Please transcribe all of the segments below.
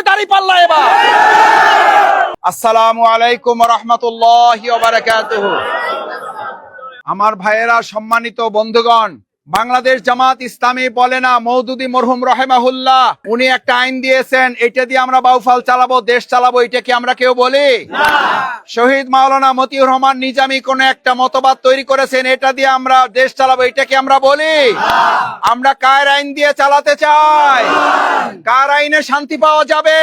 যাবে দাড়ি পাল্লা এবার। আসসালামু আলাইকুম রহমতুল্লাহ আমার ভাইয়েরা সম্মানিত বন্ধুগণ বাংলাদেশ জামাত ইসলামী বলে না মৌদুদি মরহুম রহেমাহুল্লাহ উনি একটা আইন দিয়েছেন এটা দিয়ে আমরা বাউফাল চালাবো দেশ চালাবো এটা কি আমরা কেউ বলি? শহীদ মাওলানা মতিউর রহমান নিজামী কোন একটা মতবাদ তৈরি করেছেন এটা দিয়ে আমরা দেশ চালাবো এটা কি আমরা বলি? আমরা কার আইন দিয়ে চালাতে চাই? কার আইনে শান্তি পাওয়া যাবে?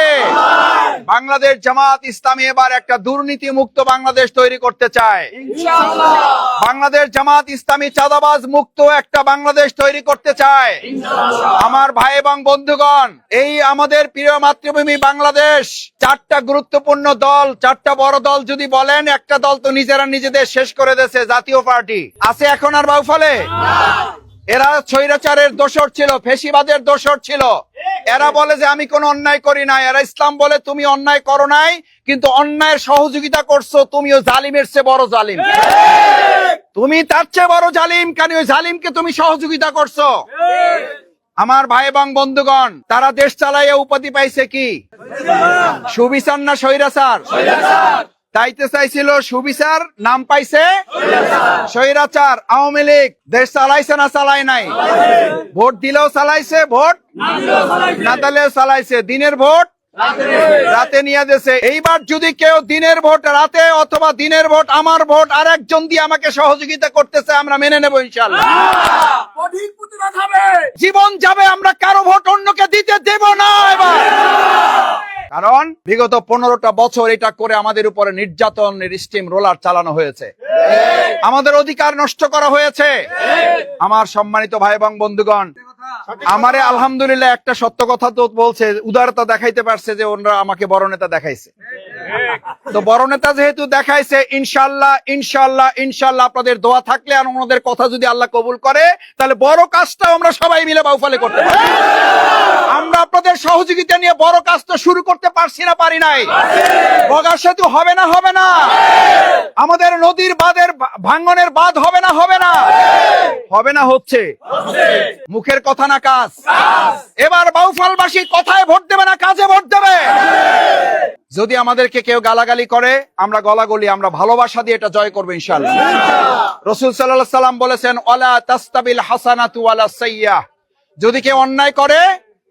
বাংলাদেশ জামাত ইসলামী এবার একটা দুর্নীতি মুক্ত বাংলাদেশ তৈরি করতে চায়। বাংলাদেশ জামাত ইসলামী চাঁদাবাজ মুক্ত একটা বাংলাদেশ তৈরি করতে চায়। আমার ভাই এবং বন্ধুগণ এই আমাদের প্রিয় মাতৃভূমি বাংলাদেশ চারটা গুরুত্বপূর্ণ দল চারটা বড় দল যদি বলেন একটা দল তো নিজেরা নিজেদের শেষ করে দিয়েছে জাতীয় পার্টি। আছে এখন আর বাউফলে এরা স্বৈরাচারের দোষর ছিল, ফেসিবাদের দোষর ছিল। এরা বলে যে আমি কোনো অন্যায় করি নাই। এরা ইসলাম বলে, তুমি অন্যায় করো নাই, কিন্তু অন্যায়ের সহযোগিতা করছ তুমিও জালিমের চেয়ে বড় জালিম। তুমি তার চেয়ে বড় জালিম কেন ওই জালিমকে তুমি সহযোগিতা করছ। আমার ভাই এবং বন্ধুগণ, তারা দেশ চালাইয়া উপাধি পাইছে কি? সুবিচার না স্বৈরাচার? তাইতে চাইছিল সুবিচার নাম পাইছে স্বৈরাচার আওয়ামী লীগ। দেশ চালাইছে না চালাই নাই? ভোট দিলেও চালাইছে ভোট না দিলেও চালাইছে। দিনের ভোট রাতে নিয়ে দেছে এইবার যদি কেউ দিনের ভোট রাতে অথবা দিনের ভোট আমার ভোট আর একজন দিয়ে আমাকে সহযোগিতা করতেছে আমরা মেনে নেব ইনশাল্লাহ জীবন যাবে আমরা কারও ভোট অন্যকে দিতে দেব না। বিগত পনেরোটা বছর এটা করে আমাদের উপরে নির্যাতনের স্টিম রোলার চালানো হয়েছে। আমাদের অধিকার নষ্ট করা হয়েছে। আমার সম্মানিত ভাই এবং বন্ধুগণ, আমারে আলহামদুলিল্লাহ একটা সত্য কথা তো বলছে, উদারতা দেখাইতে পারছে যে ওনারা আমাকে বড় নেতা দেখাইছে। তো বড় নেতা যেহেতু দেখাইছে, ইনশাল্লাহ ইনশাল্লাহ ইনশাল্লাহ আপনাদের দোয়া থাকলে আর ওনাদের কথা যদি আল্লাহ কবুল করে, তাহলে বড় কাজটাও আমরা সবাই মিলে বাউফালে করতে পারি। আপনাদের সহযোগিতা নিয়ে বড় কাজ তো শুরু করতে পারছি না, পারি নাই। বগা সেতু হবে না হবে না। আমাদের নদীর বাঁধের ভাঙ্গনের বাঁধ হবে না হবে না। হবে না, হচ্ছে। মুখের কথা না, কাজ। এবার বাউফালবাসী কথায় ভোট দেবে না, কাজে ভোট দেবে। যদি আমাদেরকে কেউ গালাগালি করে, আমরা গলাগলি, আমরা ভালোবাসা দিয়ে এটা জয় করব ইনশাল্লাহ রসুল সাল্লাহ সাল্লাম বলেছেন, ওয়ালা তাস্তাবিল হাসানাতু ওয়ালা সাইয়া যদি কেউ অন্যায় করে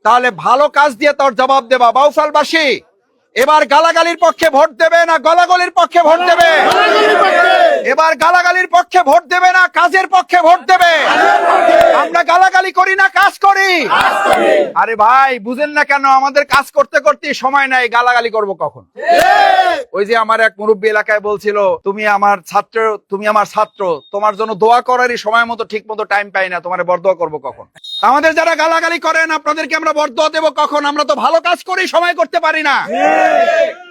তাহলে ভালো কাজ দিয়ে তোর জবাব দেবা বাউফালবাসী এবার গালাগালির পক্ষে ভোট দেবে না গলাগলির পক্ষে ভোট দেবে? এবার গালাগালির পক্ষে ভোট দেবে না, কাজের পক্ষে ভোট দেবে। আমরা গালাগালি করি না, কাজ করি। আরে ভাই, বুঝেন না কেন, আমাদের কাজ করতে করতে সময় নাই, গালাগালি করব কখন? ওই যে আমার এক মুরব্বী এলাকায় বলছিল, তুমি আমার ছাত্র, তুমি আমার ছাত্র, তোমার জন্য দোয়া করারই সময় মতো ঠিক মতো টাইম পাই না, তোমার বরদোয়া করব কখন? আমাদের যারা গালাগালি করেন, আপনাদেরকে আমরা বরদোয়া দেবো কখন? আমরা তো ভালো কাজ করি সময় করতে পারি না।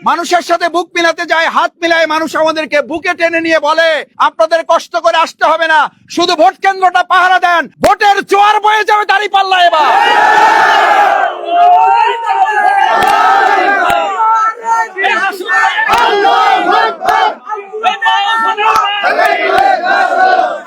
মানুষের সাথে বুক মিলাতে যায়, হাত মিলায় মানুষ আমাদেরকে বুকে টেনে নিয়ে বলে আপনাদের কষ্ট করে আসতে হবে না। শুধু ভোট কেন্দ্রটা পাহারা দেন, ভোটের চোয়ার বয়ে যাবে দাঁড়িয়ে পাল্লা এবার।